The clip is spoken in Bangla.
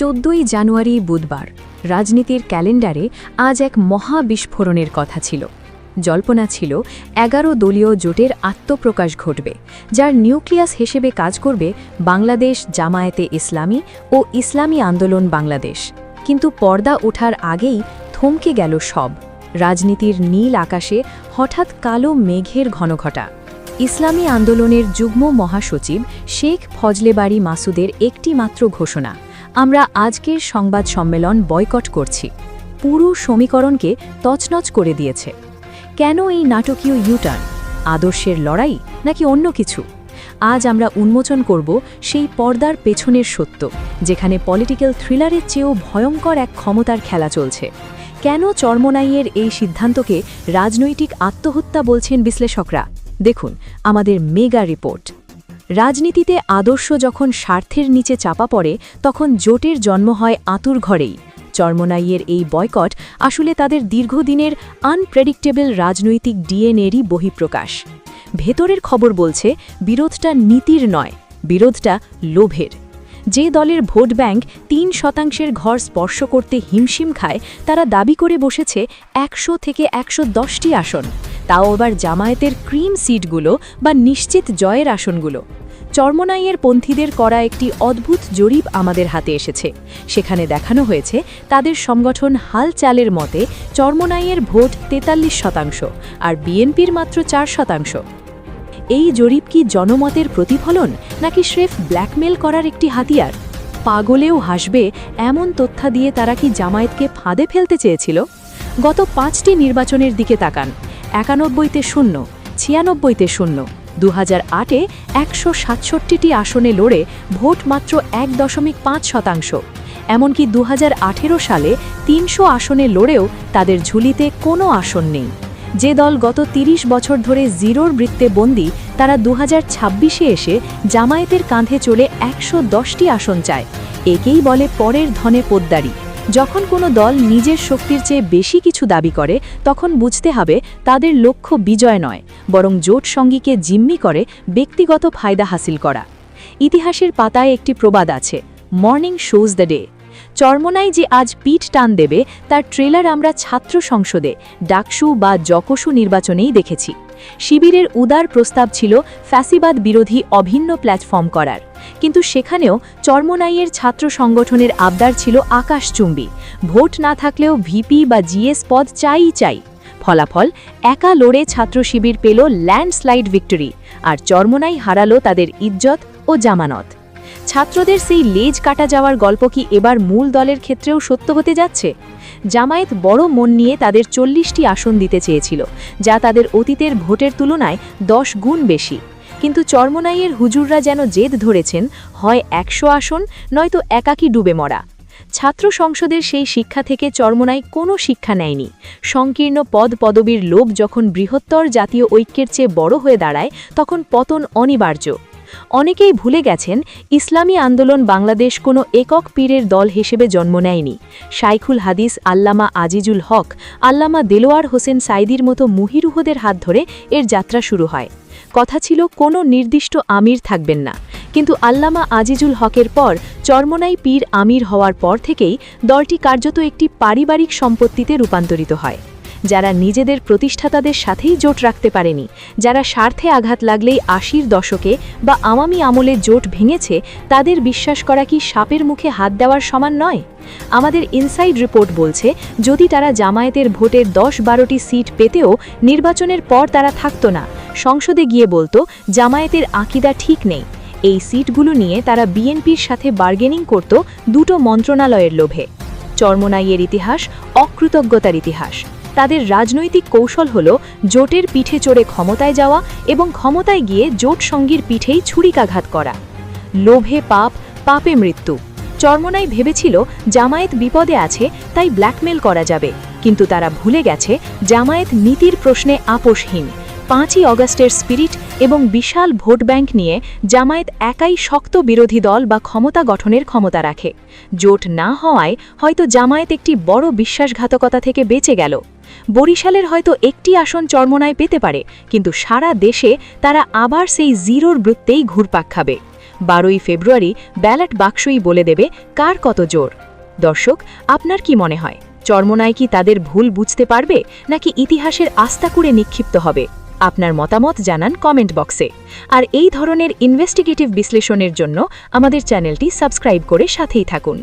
চোদ্দই জানুয়ারি বুধবার। রাজনীতির ক্যালেন্ডারে আজ এক মহা বিস্ফোরণের কথা ছিল। জল্পনা ছিল, এগারো দলীয় জোটের আত্মপ্রকাশ ঘটবে, যার নিউক্লিয়াস হিসেবে কাজ করবে বাংলাদেশ, জামায়াতে ইসলামী ও ইসলামী আন্দোলন বাংলাদেশ। কিন্তু পর্দা ওঠার আগেই থমকে গেল সব। রাজনীতির নীল আকাশে হঠাৎ কালো মেঘের ঘনঘটা। ইসলামী আন্দোলনের যুগ্ম মহাসচিব শেখ ফজলেবাড়ি মাসুদের একটি মাত্র ঘোষণা। আমরা আজকের সংবাদ সম্মেলন বয়কট করছি। পুরো সমীকরণকে তছনছ করে দিয়েছে। কেন এই নাটকীয় ইউটার্ন আদর্শের লড়াই নাকি অন্য কিছু? আজ আমরা উন্মোচন করব সেই পর্দার পেছনের সত্য, যেখানে পলিটিক্যাল থ্রিলারের চেয়েও ভয়ঙ্কর এক ক্ষমতার খেলা চলছে। কেন চর্মনাইয়ের এই সিদ্ধান্তকে রাজনৈতিক আত্মহত্যা বলছেন বিশ্লেষকরা? দেখুন আমাদের মেগা রিপোর্ট। রাজনীতিতে আদর্শ যখন স্বার্থের নিচে চাপা পড়ে, তখন জোটের জন্ম হয় আতুর ঘরেই। চর্মনাইয়ের এই বয়কট আসলে তাদের দীর্ঘদিনের আনপ্রেডিক্টেবল রাজনৈতিক ডিএনএরই বহিঃপ্রকাশ। ভেতরের খবর বলছে, বিরোধটা নীতির নয়, বিরোধটা লোভের। যে দলের ভোট ব্যাংক তিন শতাংশের ঘর স্পর্শ করতে হিমশিম খায়, তারা দাবি করে বসেছে একশো থেকে একশো দশটি আসন। তাও আবার জামায়াতের ক্রিম সিটগুলো বা নিশ্চিত জয়ের আসনগুলো। চর্মনাইয়ের পন্থীদের করা একটি অদ্ভুত জরিপ আমাদের হাতে এসেছে। সেখানে দেখানো হয়েছে, তাদের সংগঠন হালচালের মতে চর্মনাইয়ের ভোট তেতাল্লিশ শতাংশ আর বিএনপির মাত্র চার শতাংশ। এই জরিপ কি জনমতের প্রতিফলন নাকি স্রেফ ব্ল্যাকমেল করার একটি হাতিয়ার? পাগলেও হাসবে, এমন তথ্য দিয়ে তারা কি জামায়াতকে ফাঁদে ফেলতে চেয়েছিল? গত পাঁচটি নির্বাচনের দিকে তাকান, একানব্বইতে শূন্য, ছিয়ানব্বইতে শূন্য। দু হাজার আটে একশো সাতষট্টিটি আসনে লড়ে ভোট মাত্র এক দশমিক পাঁচ শতাংশ। এমনকি দু হাজার আঠেরো সালে তিনশো আসনে লড়েও তাদের ঝুলিতে কোনো আসন নেই। যে দল গত ৩০ বছর ধরে জিরোর বৃত্তে বন্দি, তারা দু হাজার এসে জামায়াতের কাঁধে চলে একশো দশটি আসন চায়। একেই বলে পরের ধনে পোদ্দারি। যখন কোনো দল নিজের শক্তির চেয়ে বেশি কিছু দাবি করে, তখন বুঝতে হবে তাদের লক্ষ্য বিজয় নয়, বরং জোট সঙ্গীকে জিম্মি করে ব্যক্তিগত ফায়দা হাসিল করা। ইতিহাসের পাতায় একটি প্রবাদ আছে morning shows the day Charmonai যে আজ পিঠ টান দেবে, তার ট্রেলার আমরা ছাত্র সংসদে, ডাকসু বা জকসু নির্বাচনেই দেখেছি। শিবিরের উদার প্রস্তাব ছিল ফ্যাসিবাদ বিরোধী অভিন্ন প্ল্যাটফর্ম করার। কিন্তু সেখানেও চর্মনাইয়ের ছাত্র সংগঠনের আবদার ছিল আকাশচুম্বী। ভোট না থাকলেও ভিপি বা জিএস পদ চাই চাই। ফলাফল, একা লড়ে ছাত্র শিবির পেল ল্যান্ডস্লাইড ভিক্টরি, আর চর্মনাই হারালো তাদের ইজ্জত ও জামানত। ছাত্রদের সেই লেজ কাটা যাওয়ার গল্প কি এবার মূল দলের ক্ষেত্রেও সত্য হতে যাচ্ছে? জামায়াত বড় মন নিয়ে তাদের চল্লিশটি আসন দিতে চেয়েছিল, যা তাদের অতীতের ভোটের তুলনায় দশ গুণ বেশি। কিন্তু চর্মনাইয়ের হুজুররা যেন জেদ ধরেছেন, হয় একশো আসন, নয়তো একাকি ডুবে মরা। ছাত্র সংসদের সেই শিক্ষা থেকে চর্মনাই কোনো শিক্ষা নেয়নি। সংকীর্ণ পদ পদবীর লোভ যখন বৃহত্তর জাতীয় ঐক্যের চেয়ে বড় হয়ে দাঁড়ায়, তখন পতন অনিবার্য। অনেকেই ভুলে গেছেন, ইসলামী আন্দোলন বাংলাদেশ কোনো একক পীরের দল হিসেবে জন্ম নেয়নি। শাইখুল হাদিস, আল্লামা আজিজুল হক, আল্লামা দেলোয়ার হোসেন সাইদির মতো মুহিরুহদের হাত ধরে এর যাত্রা শুরু হয়। কথা ছিল, কোনো নির্দিষ্ট আমির থাকবেন না। কিন্তু আল্লামা আজিজুল হকের পর, চর্মনাই পীর আমির হওয়ার পর থেকেই দলটি কার্যত একটি পারিবারিক সম্পত্তিতে রূপান্তরিত হয়। যারা নিজেদের প্রতিষ্ঠাতাদের সাথেই জোট রাখতে পারেনি, যারা স্বার্থে আঘাত লাগলেই আশির দশকে বা আমামি আমলে জোট ভেঙেছে, তাদের বিশ্বাস করা কি সাপের মুখে হাত দেওয়ার সমান নয়? আমাদের ইনসাইড রিপোর্ট বলছে, যদি তারা জামায়াতের ভোটের দশ বারোটি সিট পেতেও নির্বাচনের পর তারা থাকত না। সংসদে গিয়ে বলতো, জামায়াতের আকিদা ঠিক নেই। এই সিটগুলো নিয়ে তারা বিএনপির সাথে বার্গেনিং করত দুটো মন্ত্রণালয়ের লোভে। চর্মনাইয়ের ইতিহাস অকৃতজ্ঞতার ইতিহাস। তাদের রাজনৈতিক কৌশল হল জোটের পিঠে চড়ে ক্ষমতায় যাওয়া এবং ক্ষমতায় গিয়ে জোট সঙ্গীর পিঠেই ছুরিকাঘাত করা। লোভে পাপ, পাপে মৃত্যু। চর্মনাই ভেবেছিল, জামায়াত বিপদে আছে, তাই ব্ল্যাকমেল করা যাবে। কিন্তু তারা ভুলে গেছে, জামায়াত নীতির প্রশ্নে আপোষহীন। পাঁচই অগস্টের স্পিরিট এবং বিশাল ভোট ব্যাংক নিয়ে জামায়াত একাই শক্ত বিরোধী দল বা ক্ষমতা গঠনের ক্ষমতা রাখে। জোট না হওয়ায় হয়তো জামায়াত একটি বড় বিশ্বাসঘাতকতা থেকে বেঁচে গেল। বরিশালের হয়তো একটি আসন চর্মনায় পেতে পারে, কিন্তু সারা দেশে তারা আবার সেই জিরোর বৃত্তেই ঘুরপাক খাবে। বারোই ফেব্রুয়ারি ব্যালট বাক্সই বলে দেবে কার কত জোর। দর্শক, আপনার কি মনে হয়, চর্মনায় কি তাদের ভুল বুঝতে পারবে, নাকি ইতিহাসের আস্তাকুড়ে নিক্ষিপ্ত হবে? আপনার মতামত জানান কমেন্ট বক্সে। আর এই ধরনের ইনভেস্টিগেটিভ বিশ্লেষণের জন্য আমাদের চ্যানেলটি সাবস্ক্রাইব করে সাথেই থাকুন।